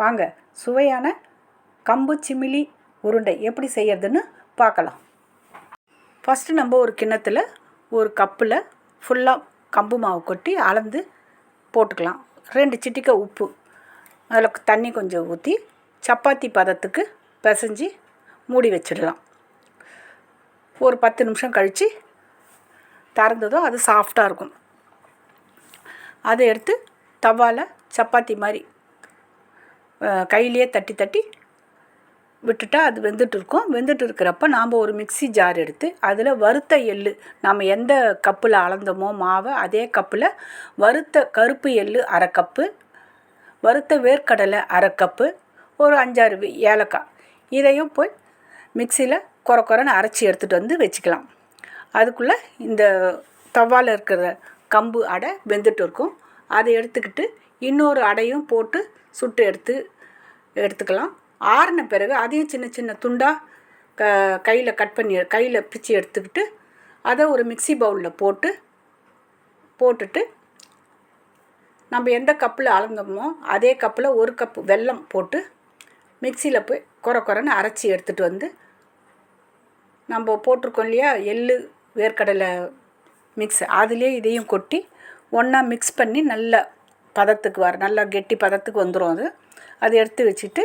வாங்க சுவையான கம்பு சிமிலி உருண்டை எப்படி செய்யறதுன்னு பார்க்கலாம். ஃபஸ்ட்டு நம்ம ஒரு கிண்ணத்தில் ஒரு கப்பில் ஃபுல்லாக கம்பு மாவு கொட்டி அளந்து போட்டுக்கலாம். ரெண்டு சிட்டிக்கை உப்பு அதில் தண்ணி கொஞ்சம் ஊற்றி சப்பாத்தி பதத்துக்கு பிசைஞ்சு மூடி வச்சிடலாம். ஒரு பத்து நிமிஷம் கழித்து திறந்ததும் அது சாஃப்டாக இருக்கும். அதை எடுத்து தவாவில் சப்பாத்தி மாதிரி கையிலே கையிலேயே தட்டி தட்டி விட்டுட்டா அது வெந்துட்டு இருக்கும் வெந்துட்டு இருக்கிறப்ப நாம் ஒரு மிக்ஸி ஜார் எடுத்து அதில் வறுத்த எள் நாம் எந்த கப்பில் அளந்தோமோ மாவை அதே கப்பில் வறுத்த கருப்பு எள் அரை கப்பு வறுத்த வேர்க்கடலை அரை கப்பு ஒரு அஞ்சாறு ஏலக்காய் இதையும் போய் மிக்சியில் கொர கொரன்னு அரைச்சி எடுத்துகிட்டு வந்து வச்சுக்கலாம். அதுக்குள்ளே இந்த தவாவில் இருக்கிற கம்பு அடை வெந்துட்டு இருக்கும் அதை எடுத்துக்கிட்டு இன்னொரு அடையும் போட்டு சுட்டு எடுத்து எடுத்துக்கலாம். ஆறின பிறகு அதையும் சின்ன சின்ன துண்டாக க கையில் கட் பண்ணி கையில் பிச்சு எடுத்துக்கிட்டு அதை ஒரு மிக்ஸி பவுலில் போட்டு போட்டுட்டு நம்ம எந்த கப்பில் அளந்தோமோ அதே கப்பில் ஒரு கப்பு வெல்லம் போட்டு மிக்சியில் போய் கொர குறைன்னு அரைச்சி எடுத்துகிட்டு வந்து நம்ம போட்டிருக்கோம் இல்லையா? எள்ளு வேர்க்கடலை மிக்ஸ் அதுலேயே இதையும் கொட்டி ஒன்றா மிக்ஸ் பண்ணி நல்ல பதத்துக்கு வர நல்லா கெட்டி பதத்துக்கு வந்துடும் அது. அதை எடுத்து வச்சுட்டு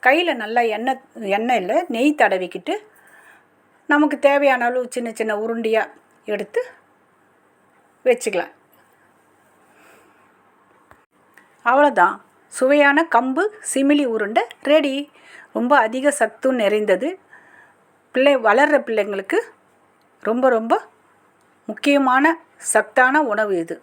கையில் நல்லா எண்ணெய் எண்ணெய் இல்லை நெய் தடவிக்கிட்டு நமக்கு தேவையான அளவு சின்ன சின்ன உருண்டையாக எடுத்து வச்சுக்கலாம். அவ்வளோதான் சுவையான கம்பு சிமிலி உருண்டை ரெடி ரொம்ப அதிக சத்து நிறைந்தது. பிள்ளை வளர்கிற பிள்ளைங்களுக்கு ரொம்ப ரொம்ப முக்கியமான சத்தான உணவு இது.